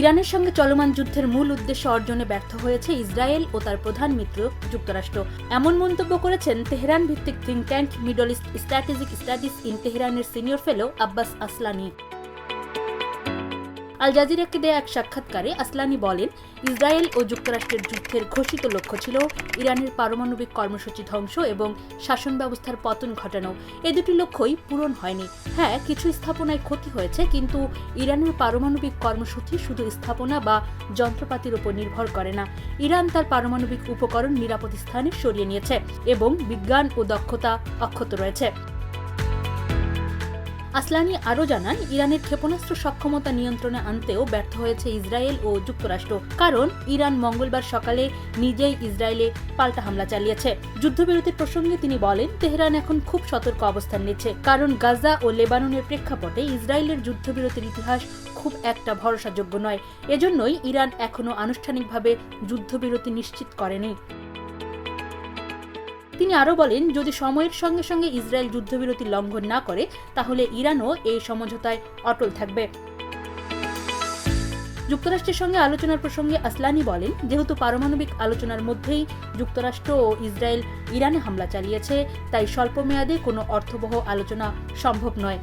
ইরানের সঙ্গে চলমান যুদ্ধের মূল উদ্দেশ্য অর্জনে ব্যর্থ হয়েছে ইসরায়েল ও তার প্রধান মিত্র যুক্তরাষ্ট্র। এমন মন্তব্য করেছেন তেহরান ভিত্তিক think tank, Middle East Strategic Studies in তেহরানের সিনিয়র ফেলো আব্বাস আসলানি। আল জাজিরাকে দেয়া এক সাক্ষাৎকারে আসলানি বলেন, ইসরায়েল ও যুক্তরাষ্ট্রের যুদ্ধের ঘোষিত লক্ষ্য ছিল ইরানের পারমাণবিক কর্মসূচি ধ্বংস এবং শাসন ব্যবস্থার পতন ঘটানো। এ দুটি লক্ষ্যই পূরণ হয়নি। হ্যাঁ কিছু স্থাপনায় ক্ষতি হয়েছে, কিন্তু ইরানের পারমাণবিক কর্মসূচি শুধু স্থাপনা বা যন্ত্রপাতির উপর নির্ভর করে না। ইরান তার পারমাণবিক উপকরণ নিরাপদ স্থানে সরিয়ে নিয়েছে এবং বিজ্ঞান ও দক্ষতা অক্ষত রয়েছে। আসলানি আরও জানান, ইরানের ক্ষেপণাস্ত্র সক্ষমতা নিয়ন্ত্রণে আনতেও ব্যর্থ হয়েছে ইসরায়েল ও যুক্তরাষ্ট্র। কারণ, ইরান মঙ্গলবার সকালে নিজেই ইসরায়েলে পাল্টা হামলা চালিয়েছে। যুদ্ধবিরতির প্রসঙ্গে তিনি বলেন, তেহরান এখন খুব সতর্ক অবস্থান নিচ্ছে। কারণ, গাজা ও লেবাননের প্রেক্ষাপটে ইসরায়েলের যুদ্ধবিরতির ইতিহাস খুব একটা ভরসাযোগ্য নয়। এজন্যই ইরান এখনও আনুষ্ঠানিকভাবে যুদ্ধবিরতি নিশ্চিত করেনি। তিনি আরও বলেন, যদি সময়ের সঙ্গে সঙ্গে ইসরায়েল যুদ্ধবিরতি লঙ্ঘন না করে, তাহলে ইরানও এই সমঝোতায় অটল থাকবে। যুক্তরাষ্ট্রের সঙ্গে আলোচনার প্রসঙ্গে আসলানি বলেন, যেহেতু পারমাণবিক আলোচনার মধ্যেই যুক্তরাষ্ট্র ও ইসরায়েল ইরানে হামলা চালিয়েছে, তাই স্বল্পমেয়াদে কোনো অর্থবহ আলোচনা সম্ভব নয়।